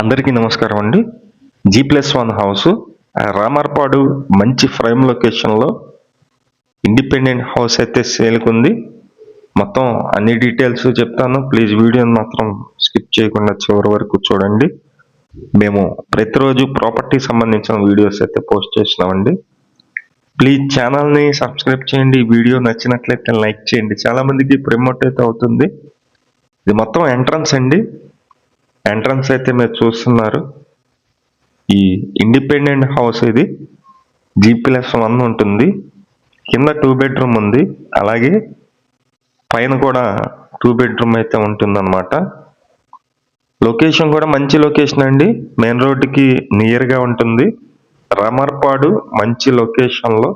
అందరికీ నమస్కారం అండి. G plus one house Ramarpadu మంచి ఫ్రైమ్ లొకేషన్లో ఇండిపెండెంట్ హౌస్ అయితే సేల్కుంది. మొత్తం అన్ని డీటెయిల్స్ చెప్తాను. ప్లీజ్ వీడియోని మాత్రం స్కిప్ చేయకుండా చివరి వరకు చూడండి. మేము ప్రతిరోజు ప్రాపర్టీ సంబంధించిన వీడియోస్ అయితే పోస్ట్ చేస్తున్నామండి. ప్లీజ్ ఛానల్ని సబ్స్క్రైబ్ చేయండి. వీడియో నచ్చినట్లయితే లైక్ చేయండి. చాలామందికి ప్రమోట్ అయితే అవుతుంది. ఇది మొత్తం ఎంట్రన్స్ అండి. ఎంట్రన్స్ అయితే మీరు చూస్తున్నారు. ఈ ఇండిపెండెంట్ హౌస్ ఇది. జీ ప్లస్ వన్ ఉంటుంది. కింద టూ బెడ్రూమ్ ఉంది. అలాగే పైన కూడా టూ బెడ్రూమ్ అయితే ఉంటుందన్నమాట. లొకేషన్ కూడా మంచి లొకేషన్ అండి. మెయిన్ రోడ్డుకి నియర్గా ఉంటుంది. రామర్పాడు మంచి లొకేషన్లో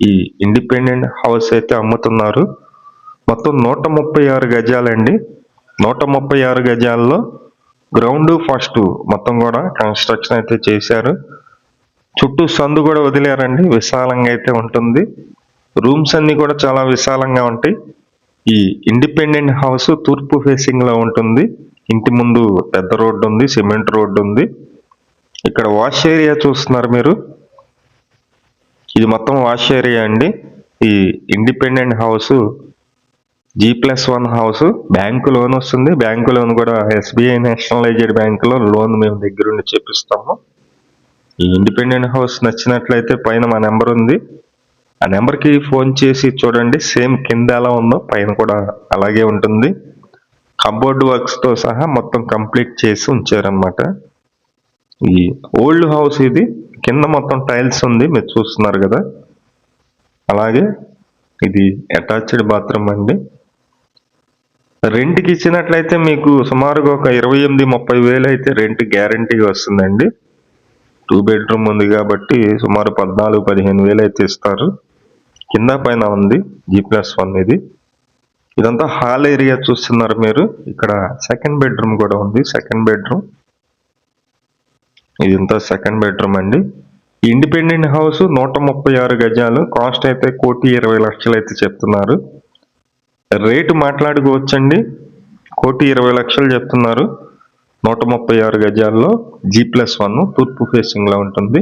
ఈ ఇండిపెండెంట్ హౌస్ అయితే అమ్ముతున్నారు. మొత్తం నూట ముప్పై ఆరు గజాలండి. నూట ముప్పై ఆరు గజాల్లో గ్రౌండ్ ఫస్ట్ మొత్తం కూడా కన్స్ట్రక్షన్ అయితే చేశారు. చుట్టూ సందు కూడా వదిలేరండి విశాలంగా అయితే ఉంటుంది. రూమ్స్ అన్ని కూడా చాలా విశాలంగా ఉంటాయి. ఈ ఇండిపెండెంట్ హౌస్ తూర్పు ఫేసింగ్లో ఉంటుంది. ఇంటి ముందు పెద్ద రోడ్డు ఉంది సిమెంట్ రోడ్డు ఉంది. ఇక్కడ వాష్ ఏరియా చూస్తున్నారు మీరు. ఇది మొత్తం వాష్ ఏరియా అండి. ఈ independent house G plus one house bank loan వస్తుంది. బ్యాంకు లోన్ కూడా ఎస్బీఐ నేషనలైజ్డ్ బ్యాంకులో లోన్ మేము దగ్గరుండి చేపిస్తాము. ఈ ఇండిపెండెంట్ హౌస్ నచ్చినట్లయితే పైన మా నెంబర్ ఉంది. ఆ నెంబర్కి ఫోన్ చేసి చూడండి. సేమ్ కింద ఎలా ఉందో పైన కూడా అలాగే ఉంటుంది. కబోర్డ్ వర్క్స్తో సహా మొత్తం కంప్లీట్ చేసి ఉంచారనమాట ఈ ఓల్డ్ హౌస్ ఇది. కింద మొత్తం టైల్స్ ఉంది. మీరు చూస్తున్నారు కదా. అలాగే ఇది అటాచ్డ్ బాత్రూమ్ అండి. రెంట్కి ఇచ్చినట్లయితే మీకు సుమారుగా ఒక ఇరవై ఎనిమిది ముప్పై వేలు అయితే రెంట్ గ్యారంటీ వస్తుందండి. టూ బెడ్రూమ్ ఉంది కాబట్టి సుమారు పద్నాలుగు పదిహేను వేలు అయితే ఇస్తారు. కింద పైన ఉంది జీ ప్లస్ వన్ ఇది. ఇదంతా హాల్ ఏరియా చూస్తున్నారు మీరు. ఇక్కడ సెకండ్ బెడ్రూమ్ కూడా ఉంది సెకండ్ బెడ్రూమ్ ఇదంతా సెకండ్ బెడ్రూమ్ అండి. ఇండిపెండెంట్ హౌస్ నూట ముప్పై ఆరు గజాలు. కాస్ట్ అయితే కోటి ఇరవై లక్షలు అయితే చెప్తున్నారు. రేటు మాట్లాడుకోవచ్చండి. కోటి ఇరవై లక్షలు చెప్తున్నారు. నూట ముప్పై ఆరు గజాల్లో జీ ప్లస్ వన్ తూర్పు ఫేసింగ్లో ఉంటుంది.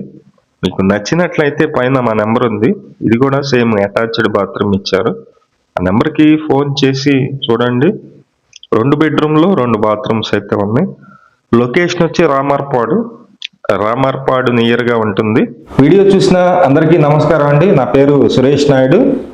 మీకు నచ్చినట్లయితే పైన మా నెంబర్ ఉంది. ఇది కూడా సేమ్ అటాచ్డ్ బాత్రూమ్ ఇచ్చారు. ఆ నెంబర్కి ఫోన్ చేసి చూడండి. రెండు బెడ్రూమ్లో రెండు బాత్రూమ్స్ అయితే ఉన్నాయి. లొకేషన్ వచ్చి రామర్పాడు. రామర్పాడు నియర్గా ఉంటుంది. వీడియో చూసిన అందరికీ నమస్కారం అండి. నా పేరు సురేష్ నాయుడు.